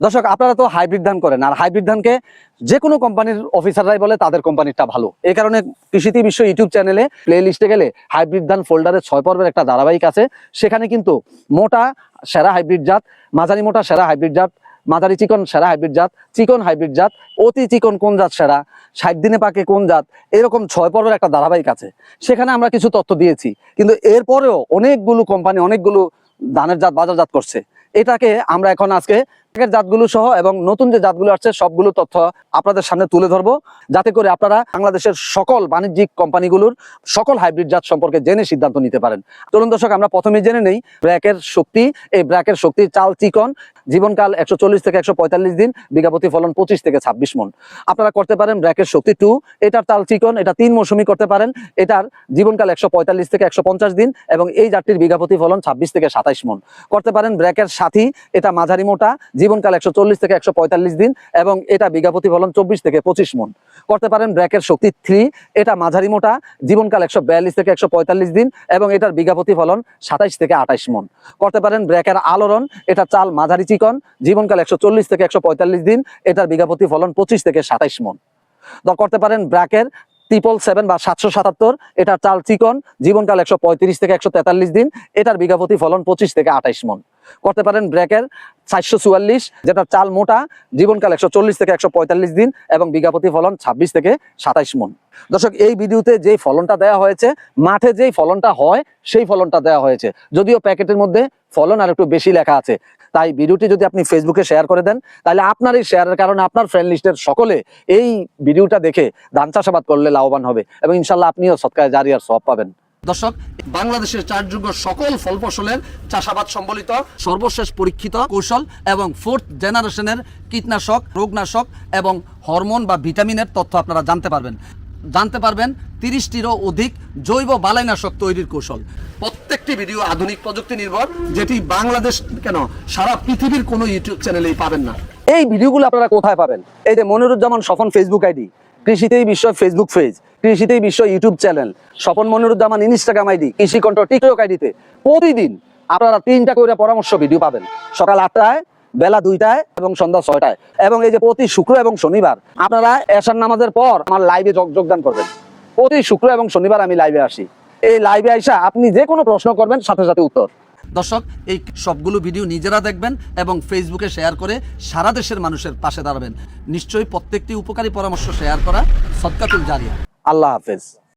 দর্শক, আপনারা তো হাইব্রিড ধান করেন, আর হাইব্রিড ধানকে যে কোনো কোম্পানির অফিসাররাই বলে তাদের কোম্পানিটা ভালো। এই কারণে কৃষিতে বিশ্ব ইউটিউব চ্যানেলে প্লে লিস্টে গেলে হাইব্রিড ধান ফোল্ডারে ছয় পর্বের একটা ধারাবাহিক আছে। সেখানে কিন্তু মোটা, সেরা হাইব্রিড জাত, মাঝারি মোটা, সেরা হাইব্রিড জাত, মাঝারি চিকন, সেরা হাইব্রিড জাত, চিকন হাইব্রিড জাত, অতি চিকন কোন জাত সেরা, ষাট দিনে পাকে কোন জাত, এরকম ছয় পর্বের একটা ধারাবাহিক আছে। সেখানে আমরা কিছু তথ্য দিয়েছি, কিন্তু এরপরেও অনেকগুলো কোম্পানি অনেকগুলো ধানের জাত, বাজারজাত করছে। এটাকে আমরা এখন আজকে আগের জাতগুলো সহ এবং নতুন যে জাতগুলো আসছে, সবগুলো তথ্য আপনাদের সামনে তুলে ধরবো। যাতে করে আপনারা বাংলাদেশের সকল বাণিজ্যিক কোম্পানিগুলোর সকল হাইব্রিড জাত সম্পর্কে জেনে সিদ্ধান্ত নিতে পারেন। চলুন দর্শক, আমরা প্রথমে জেনে নেই, ব্র্যাকের শক্তি, এই ব্র্যাকের শক্তি চাল চিকন, জীবনকাল একশো চল্লিশ থেকে একশো পঁয়তাল্লিশ দিন, বিঘাপতি ফলন পঁচিশ থেকে ছাব্বিশ মন। আপনারা করতে পারেন ব্র্যাকের শক্তি টু এটার চাল চিকন, এটা তিন মৌসুমি করতে পারেন, এটার জীবনকাল একশো পঁয়তাল্লিশ থেকে একশো পঞ্চাশ দিন এবং এই জাতটির বিঘাপতি ফলন ছাব্বিশ থেকে সাতাইশ মন। করতে পারেন ব্র্যাকের সাথী, এটা মাঝারি মোটা জীবনকাল একশো চল্লিশ থেকে একশো পঁয়তাল্লিশ দিন এবং এটা বিঘাপতি ফলন চব্বিশ থেকে পঁচিশ মন। করতে পারেন ব্র্যাকের শক্তি থ্রি, এটা মাঝারি মোটা, জীবনকাল একশো বিয়াল্লিশ থেকে একশো পঁয়তাল্লিশ দিন এবং এটার বিঘাপতি ফলন সাতাইশ থেকে আঠাইশ মন। করতে পারেন ব্র্যাকের আলোড়ন, এটা চাল মাঝারি চিকন, জীবনকাল একশো চল্লিশ থেকে একশো পঁয়তাল্লিশ দিন, এটার বিঘাপতি ফলন পঁচিশ থেকে সাতাইশ মন। করতে পারেন ব্র্যাকের ট্রিপল সেভেন বা সাতশো সাতাত্তর এটার চাল চিকন, জীবনকাল একশো পঁয়ত্রিশ থেকে একশো তেতাল্লিশ দিন, এটার বিঘাপতি ফলন পঁচিশ থেকে আঠাইশ মন। করতে পারেন ব্র্যাকের চারশো চুয়াল্লিশ, যেটা চাল মোটা, জীবনকাল একশো চল্লিশ থেকে একশো পঁয়তাল্লিশ দিন এবং বিঘাপতি ফলন ছাব্বিশ থেকে সাতাইশ মন। দর্শক, এই ভিডিওতে যেই ফলনটা দেওয়া হয়েছে, মাঠে যেই ফলনটা হয়, সেই ফলনটা দেওয়া হয়েছে। যদিও প্যাকেটের মধ্যে ফলন আর একটু বেশি লেখা আছে, তাই ভিডিওটি যদি আপনি ফেসবুকে শেয়ার করে দেন, তাহলে আপনার এই শেয়ারের কারণে আপনার ফ্রেন্ড লিস্টের সকলে এই ভিডিওটা দেখে ধান চাষাবাদ করলে লাভবান হবে এবং ইনশাল্লাহ আপনিও সৎকায় জারি আর সব পাবেন। দর্শক, বাংলাদেশের চারযোগ্য সকল ফল ফসলের চাষাবাদ সম্বলিত সর্বশেষ পরীক্ষিত কৌশল এবং ফোর্থ জেনারেশনের কীটনাশক, রোগনাশক এবং হরমোন বা ভিটামিনের তথ্য আপনারা জানতে পারবেন। জানতে পারবেন তিরিশটিরও অধিক জৈব বালাইনাশক তৈরির কৌশল। প্রত্যেকটি ভিডিও আধুনিক প্রযুক্তি নির্ভর, যেটি বাংলাদেশ কেন, সারা পৃথিবীর কোনো ইউটিউব চ্যানেলেই পাবেন না। এই ভিডিওগুলো আপনারা কোথায় পাবেন? এই যে মনিরুজ্জামান স্বপন ফেসবুক আইডি। কৃষিতেই বিশ্ব ফেসবুক পেজ কৃষিতেই বিশ্ব YouTube channel. Swapan Moniruzzaman Instagram ID Krishi Kantha TikTok আইডিতে। প্রতিদিন আপনারা তিনটা করে পরামর্শ ভিডিও পাবেন। সকাল আটটায়, বেলা দুইটায় এবং সন্ধ্যা ছয়টায়। এবং এই যে প্রতি শুক্র এবং শনিবার আপনারা এশার নামাজের পর আমার লাইভে যোগদান করবেন। প্রতি শুক্র এবং শনিবার আমি লাইভে আসি। এই লাইভে আইসা আপনি যে কোনো প্রশ্ন করবেন, সাথে সাথে উত্তর। দর্শক, এই সবগুলো ভিডিও নিজেরা দেখবেন এবং ফেসবুকে শেয়ার করে সারা দেশের মানুষের পাশে দাঁড়াবেন। নিশ্চয়ই প্রত্যেকটি উপকারী পরামর্শ শেয়ার করা সৎকাতুল জারিয়া। আল্লাহ হাফেজ।